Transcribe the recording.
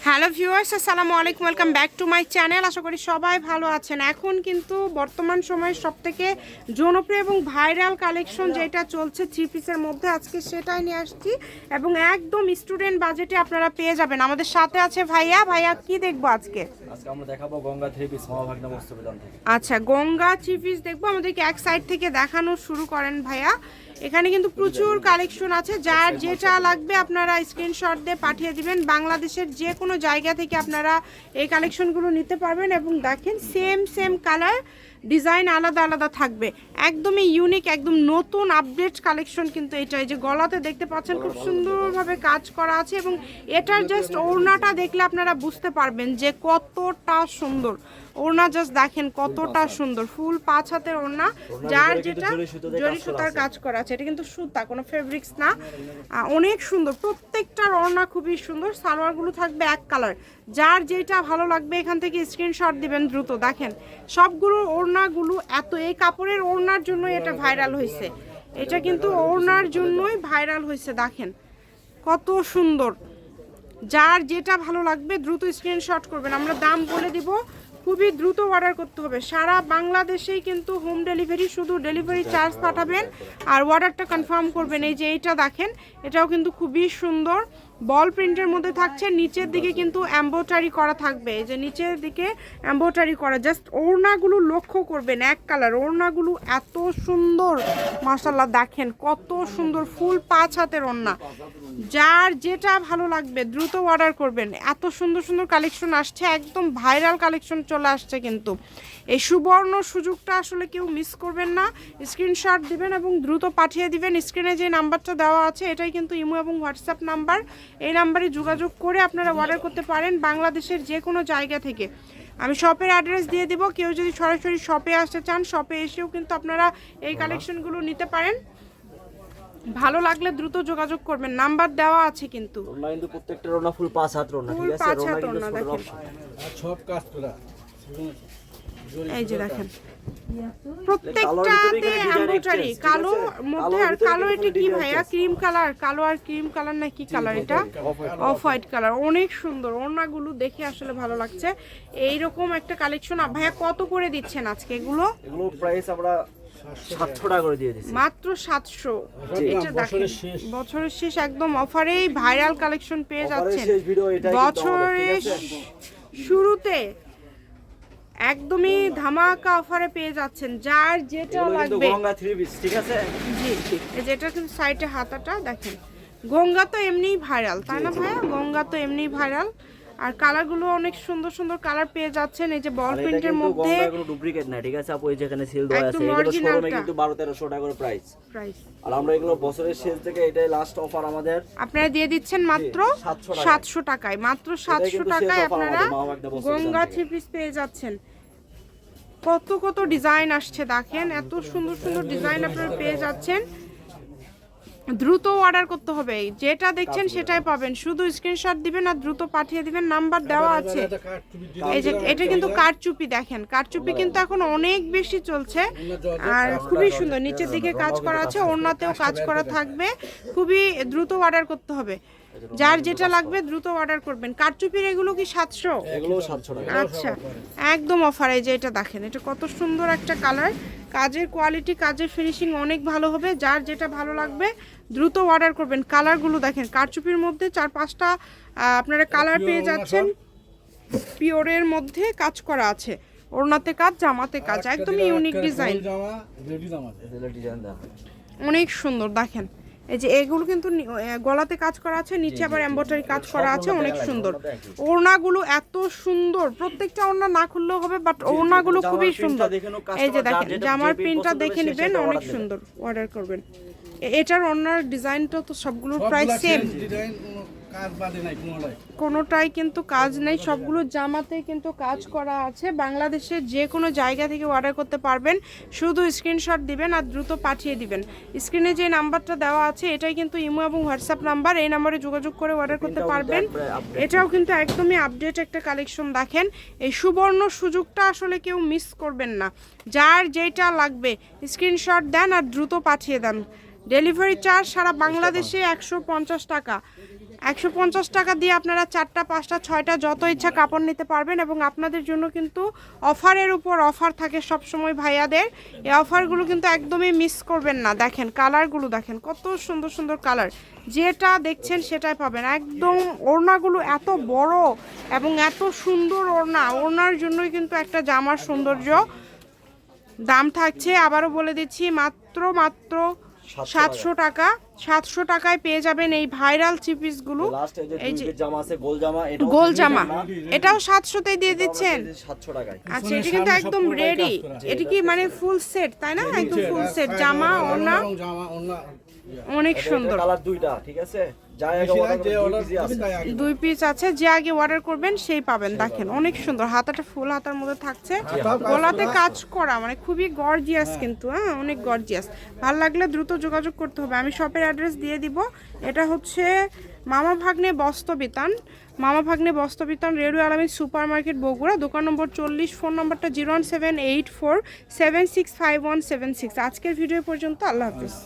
Hello viewers আসসালামু আলাইকুম welcome back to my channel. আশা করি সবাই ভালো আছেন। এখন কিন্তু বর্তমান সময়ে সবথেকে জনপ্রিয় এবং ভাইরাল কালেকশন যেটা চলছে থ্রি পিসের মধ্যে আজকে সেটাই নিয়ে আসছি। এবং একদম স্টুডেন্ট বাজেটে আপনারা পেয়ে যাবেন। আমাদের সাথে আছে ভাইয়া। ভাইয়া কি দেখব আজকে? আচ্ছা গঙ্গা থ্রি পিস দেখব। আমাদেরকে এক সাইড থেকে দেখানো শুরু করেন ভাইয়া। এখানে কিন্তু প্রচুর কালেকশন আছে। যার যেটা লাগবে আপনারা স্ক্রিনশট দিয়ে পাঠিয়ে দিবেন। বাংলাদেশের যে কোনো জায়গা থেকে আপনারা এই কালেকশনগুলো নিতে পারবেন এবং দেখেন সেম সেম কালার ডিজাইন আলাদা আলাদা থাকবে। একদমই ইউনিক একদম নতুন আপডেট কালেকশন কিন্তু এটা। এই যে গলাতে দেখতে পাচ্ছেন খুব সুন্দরভাবে কাজ করা আছে এবং এটার জাস্ট ওড়নাটা দেখলে আপনারা বুঝতে পারবেন যে কতটা সুন্দর। ওড়না জাস্ট দেখেন কতটা সুন্দর। ফুল পাঁচ হাতের ওড়না যার যেটা জরি সুতার কাজ করা আছে। এটা কিন্তু সুতা কোনো ফেব্রিক্স না। অনেক সুন্দর প্রত্যেকটার ওড়না খুবই সুন্দর, সালোয়ারগুলো থাকবে এক কালার যার যেটা ভালো লাগবে, এখান থেকে স্ক্রিনশট দিবেন দ্রুত। দেখেন, সবগুলো ওড়নাগুলো এত, এই কাপড়ের ওড়নার জন্য এটা ভাইরাল হয়েছে। এটা কিন্তু ওড়নার জন্যই ভাইরাল হয়েছে, দেখেন। কত সুন্দর। যার যেটা ভালো লাগবে, দ্রুত স্ক্রিনশট করবেন। আমরা দাম বলে দিব খুবই দ্রুত অর্ডার করতে হবে। সারা বাংলাদেশেই কিন্তু হোম ডেলিভারি শুধু ডেলিভারি চার্জ পাঠাবেন আর অর্ডারটা কনফার্ম করবেন। এই যে এইটা দেখেন, এটাও কিন্তু খুবই সুন্দর। বল প্রিন্টের মধ্যে থাকছে, নিচের দিকে কিন্তু এম্বোটারি করা থাকবে। যে নিচের দিকে এম্বোটারি করা জাস্ট ওড়নাগুলো লক্ষ্য করবেন এক কালার ওড়নাগুলো এত সুন্দর মাসাল্লাহ দেখেন, কত সুন্দর ফুল পাঁচ হাতের ওড়না। যার যেটা ভালো লাগবে দ্রুত অর্ডার করবেন। এত সুন্দর সুন্দর কালেকশন আসছে একদম ভাইরাল কালেকশন চলে আসছে কিন্তু। এই সুবর্ণ সুযোগটা আসলে কেউ মিস করবেন না। স্ক্রিনশট দিবেন এবং দ্রুত পাঠিয়ে দিবেন। স্ক্রিনে যে নাম্বারটা দেওয়া আছে এটাই কিন্তু ইমো এবং হোয়াটসঅ্যাপ নাম্বার। এই নাম্বারে যোগাযোগ করে আপনারা অর্ডার করতে পারেন বাংলাদেশের যে কোনো জায়গা থেকে। আমি শপের অ্যাড্রেস দিয়ে দিব। কেউ যদি সরাসরি শপে আসতে চান শপে এসেও কিন্তু আপনারা এই কালেকশনগুলো নিতে পারেন। ভালো লাগলে দ্রুত যোগাযোগ করবেন। নাম্বার দেওয়া আছে কিন্তু। ওনা কিন্তু প্রত্যেকটা রোনা ফুল পাঁচ হাত রোনা ঠিক আছে? রোনা কিন্তু সব কাজ করা এই যে দেখেন। প্রত্যেকটাতে এমব্রয়ডারি কালো মধ্যে আর কালো এটা কি ভাইয়া? ক্রিম কালার কালো আর ক্রিম কালার না কি কালার এটা? অফ হোয়াইট কালার অনেক সুন্দর। ওড়নাগুলো দেখে আসলে ভালো লাগছে। এইরকম একটা কালেকশন ভাইয়া কত করে দিচ্ছেন আজকে এগুলো? এগুলো প্রাইস আমরা সাতশো টাকা করে দিয়ে দিচ্ছি মাত্র সাতশো। এটা দেখেন বছরের শেষ। একদম অফারেই ভাইরাল কালেকশন পেয়ে যাচ্ছেন। বছরের শুরুতে একদমই ধামাকা অফারে পেয়ে যাচ্ছেন যার যেটা লাগবে। গঙ্গা থ্রি পিস ঠিক আছে? জি এই যেটা কিন্তু সাইডে হাতাটা দেখেন। গঙ্গা তো এমনিই ভাইরাল তাই না ভাইয়া? গঙ্গা তো এমনিই ভাইরাল। আর কালারগুলো অনেক সুন্দর সুন্দর কালার পেয়ে যাচ্ছেন এই যে বল প্রিন্টের মধ্যে। কোনো ডুপ্লিকেট না ঠিক আছে? আপু এই যেখানে সিল দেওয়া আছে এগুলো শোরুমে কিন্তু বারো তেরোশো টাকা করে প্রাইস প্রাইস আর আমরা এগুলো বছরের শেষ থেকে এটাই লাস্ট অফার আমাদের। আপনারা দিয়ে দিচ্ছেন মাত্র 700 টাকায়। সাতশো টাকায় মাত্র সাতশো কিন্তু শেষ টাকায় আপনারা গঙ্গা দোকান থ্রি পিস পেয়ে যাচ্ছেন। কত কত ডিজাইন আসছে দেখেন এত সুন্দর সুন্দর ডিজাইন আপনারা পেয়ে যাচ্ছেন। দ্রুত অর্ডার করতে হবে। যেটা দেখছেন সেটাই পাবেন। শুধু স্ক্রিনশট দিবেন আর দ্রুত পাঠিয়ে দিবেন। নাম্বার দেওয়া আছে। এই যে এটা কিন্তু কারচুপি দেখেন। কারচুপি কিন্তু এখন অনেক বেশি চলছে। আর খুবই সুন্দর। নিচের দিকে কাজ করা আছে ওড়নাতেও কাজ করা থাকবে। খুবই দ্রুত অর্ডার করতে হবে। যার যেটা লাগবে দ্রুত অর্ডার করবেন। কারচুপির এগুলো কি সাতশো? এগুলো সাতশো টাকা। আচ্ছা। একদম অফার এই যে এটা দেখেন। এটা কত সুন্দর একটা কালার কাজের কোয়ালিটি কাজের ফিনিশিং অনেক ভালো হবে। যার যেটা ভালো লাগবে দ্রুত অর্ডার করবেন। কালারগুলো দেখেন কারচুপির মধ্যে চার পাঁচটা আপনারা কালার পেয়ে যাচ্ছেন। পিওরের মধ্যে কাজ করা আছে। ওড়নাতে কাজ জামাতে কাজ। একদমই ইউনিক ডিজাইন অনেক সুন্দর দেখেন। এই যে এগুলো কিন্তু গলাতে কাজ করা আছে নিচে আবার এমব্রয়ডারি কাজ করা আছে অনেক সুন্দর। ওড়নাগুলো এত সুন্দর প্রত্যেকটা ওড়না না খুললেও হবে বাট ওড়নাগুলো খুবই সুন্দর। এই যে দেখেন জামার প্রিন্টটা দেখে নেবেন অনেক সুন্দর অর্ডার করবেন। এটার ওড়নার ডিজাইনটা তো সবগুলোর প্রায় সেম কোনোটাই। কিন্তু কাজ নেই সবগুলো জামাতে কিন্তু কাজ করা আছে। বাংলাদেশের যে কোনো জায়গা থেকে অর্ডার করতে পারবেন শুধু স্ক্রিনশট দিবেন আর দ্রুত পাঠিয়ে দিবেন। স্ক্রিনে যে নাম্বারটা দেওয়া আছে এটাই কিন্তু ইমো এবং হোয়াটসঅ্যাপ নাম্বার এই নাম্বারে যোগাযোগ করে অর্ডার করতে পারবেন। এটাও কিন্তু একদমই আপডেট একটা কালেকশন দেখেন। এই সুবর্ণ সুযোগটা আসলে কেউ মিস করবেন না। যার যেটা লাগবে স্ক্রিনশট দেন আর দ্রুত পাঠিয়ে দেন। ডেলিভারি চার্জ সারা বাংলাদেশে একশো পঞ্চাশ টাকা। একশো পঞ্চাশ টাকা দিয়ে আপনারা চারটা, পাঁচটা, ছয়টা যত ইচ্ছা কাপড় নিতে পারবেন এবং আপনাদের জন্য কিন্তু অফারের উপর অফার থাকে সবসময় ভাইয়াদের। এই অফারগুলো কিন্তু একদমই মিস করবেন না। দেখেন কালারগুলো দেখেন, কত সুন্দর সুন্দর কালার। যেটা দেখছেন সেটাই পাবেন। একদম ওড়নাগুলো এত বড় এবং এত সুন্দর ওড়না, ওড়নার জন্যই কিন্তু একটা জামার সৌন্দর্য দাম থাকছে। আবারও বলে দিচ্ছি, মাত্র মাত্র সাতশো টাকা। সাতশো টাকায় পেয়ে যাবেন এই ভাইরাল চিপিসগুলো। গুলো এই যে জামা আছে গোল জামা এটা গোল জামা। এটাও সাতশোতেই দিয়ে দিচ্ছেন। সাতশো টাকায়। আচ্ছা এটা কিন্তু একদম রেডি এটা কি মানে ফুল সেট তাই না? একদম ফুল সেট জামা এবং জামা ওড়না। অনেক সুন্দর। কালার দুইটা ঠিক আছে? দুই পিস আছে। যে আগে অর্ডার করবেন সেই পাবেন। দেখেন অনেক সুন্দর হাতাটা ফুল হাতার মধ্যে থাকছে। গলাতে কাজ করা মানে খুবই গর্জিয়াস কিন্তু হ্যাঁ অনেক গর্জিয়াস ভালো লাগলে দ্রুত যোগাযোগ করতে হবে। আমি শপের অ্যাড্রেস দিয়ে দিব। এটা হচ্ছে মামা Bhagne Bastrabitan Mama Bhagne Bastrabitan radio Alami super market Bogura. দোকান নম্বর চল্লিশ ফোন নম্বরটা zero one seven eight four seven six five one seven six. আজকের ভিডিও পর্যন্ত আল্লাহ হাফিজ।